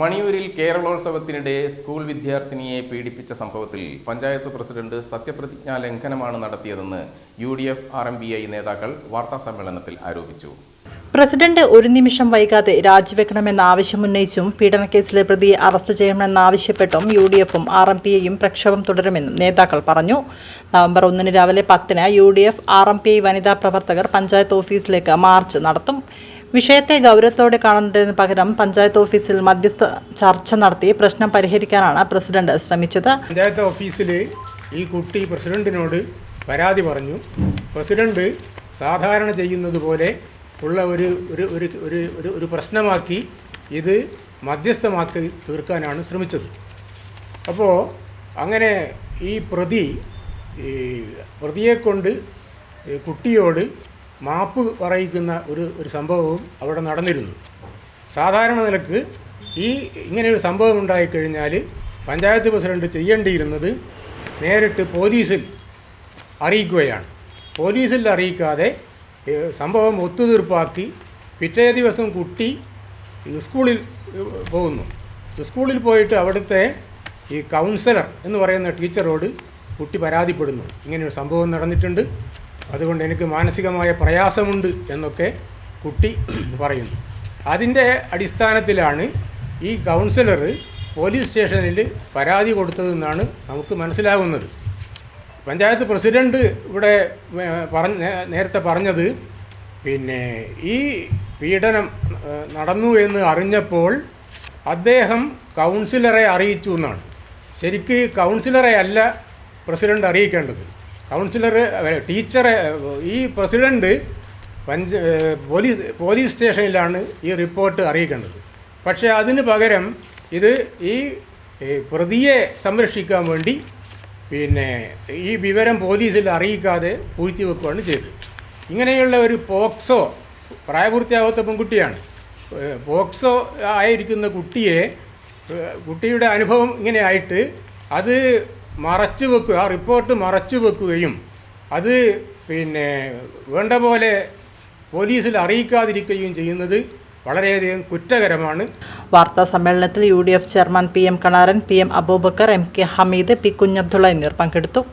മണിയൂരിൽ കേരളോത്സവത്തിനിടെ school വിദ്യാർത്ഥിനിയെ പീഡിപ്പിച്ച സംഭവത്തിൽ panchayat president സത്യപ്രതിജ്ഞാ ലംഘനമാണ് നടത്തിയതെന്ന് U D F R M B I നേതാക്കൾ വാർത്താസമ്മേളനത്തിൽ ആരോപിച്ചു. പ്രസിഡന്റ് ഒരു നിമിഷം വൈകാതെ രാജിവെക്കണമെന്ന ആവശ്യമുന്നയിച്ചും പീഡനക്കേസിലെ പ്രതിയെ അറസ്റ്റ് ചെയ്യണമെന്നാവശ്യപ്പെട്ടും യു ഡി എഫും ആർ എം പി ഐയും പ്രക്ഷോഭം തുടരുമെന്നും നേതാക്കൾ പറഞ്ഞു. നവംബർ ഒന്നിന് രാവിലെ പത്തിന് U D F R M P I വനിതാ പ്രവർത്തകർ പഞ്ചായത്ത് ഓഫീസിലേക്ക് മാർച്ച് നടത്തും. വിഷയത്തെ ഗൗരവത്തോടെ കാണേണ്ടതിന് പകരം പഞ്ചായത്ത് ഓഫീസിൽ മധ്യസ്ഥ ചർച്ച നടത്തി പ്രശ്നം പരിഹരിക്കാനാണ് പ്രസിഡന്റ് ശ്രമിച്ചത്. പഞ്ചായത്ത് ഓഫീസിൽ ഈ കുട്ടി പ്രസിഡന്റിനോട് പരാതി പറഞ്ഞു. പ്രസിഡന്റ് സാധാരണ ചെയ്യുന്നത് പോലെ ഉള്ള ഒരു ഒരു ഒരു ഒരു ഒരു പ്രശ്നമാക്കി ഇത് മധ്യസ്ഥമാക്കി തീർക്കാനാണ് ശ്രമിച്ചത്. അപ്പോൾ അങ്ങനെ ഈ പ്രതി പ്രതിയെ കൊണ്ട് കുട്ടിയോട് മാപ്പ് പറയിക്കുന്ന ഒരു ഒരു സംഭവവും അവിടെ നടന്നിരുന്നു. സാധാരണ നിലയ്ക്ക് ഈ ഇങ്ങനെയൊരു സംഭവം ഉണ്ടായിക്കഴിഞ്ഞാൽ പഞ്ചായത്ത് പ്രസിഡന്റ് ചെയ്യേണ്ടിയിരുന്നത് നേരിട്ട് പോലീസിൽ അറിയിക്കുകയാണ്. പോലീസിൽ അറിയിക്കാതെ സംഭവം ഒത്തുതീർപ്പാക്കി പിറ്റേ ദിവസം കുട്ടി സ്കൂളിൽ പോകുന്നു. സ്കൂളിൽ പോയിട്ട് അവിടുത്തെ ഈ കൗൺസിലർ എന്ന് പറയുന്ന ടീച്ചറോട് കുട്ടി പരാതിപ്പെടുന്നു. ഇങ്ങനെയൊരു സംഭവം നടന്നിട്ടുണ്ട്. അതുകൊണ്ട് എനിക്ക് മാനസികമായ പ്രയാസമുണ്ട് എന്നൊക്കെ കുട്ടി പറയുന്നു. അതിന്റെ അടിസ്ഥാനത്തിലാണ് ഈ കൗൺസിലർ പോലീസ് സ്റ്റേഷനിൽ പരാതി കൊടുത്തതെന്നാണ് നമുക്ക് മനസ്സിലാകുന്നത് പഞ്ചായത്ത് പ്രസിഡന്റ് ഇവിടെ പറഞ്ഞ നേരത്തെ പറഞ്ഞത് പിന്നെ ഈ പീഡനം നടന്നു എന്ന് അറിഞ്ഞപ്പോൾ അദ്ദേഹം കൗൺസിലറെ അറിയിച്ചു എന്നാണ്. ശരിക്ക് കൗൺസിലറെ അല്ല പ്രസിഡന്റ് അറിയിക്കേണ്ടത്. കൗൺസിലർ ടീച്ചറെ ഈ പ്രസിഡന്റ് പഞ്ച പോലീസ് പോലീസ് സ്റ്റേഷനിലാണ് ഈ റിപ്പോർട്ട് അറിയിക്കേണ്ടത്. പക്ഷേ അതിന് പകരം ഇത് ഈ പ്രതിയെ സംരക്ഷിക്കാൻ വേണ്ടി പിന്നെ ഈ വിവരം പോലീസിൽ അറിയിക്കാതെ പൂഴ്ത്തി വെക്കുകയാണ് ചെയ്തത്. ഇങ്ങനെയുള്ള ഒരു പോക്സോ പ്രായപൂർത്തിയാവാത്ത പെൺകുട്ടിയാണ്. പോക്സോ ആയിരിക്കുന്ന കുട്ടിയെ കുട്ടിയുടെ അനുഭവം ഇങ്ങനെയായിട്ട് അത് മറച്ചു വെക്കുക ആ റിപ്പോർട്ട് മറച്ചു വെക്കുകയും അത് പിന്നെ വേണ്ട പോലെ പോലീസിൽ അറിയിക്കാതിരിക്കുകയും ചെയ്യുന്നത് വളരെയധികം കുറ്റകരമാണ്. വാർത്താ സമ്മേളനത്തിൽ U D F chairman P M Kanaran P M Aboobacker M K Hameed P Kunhabdulla എന്നിവർ പങ്കെടുത്തു.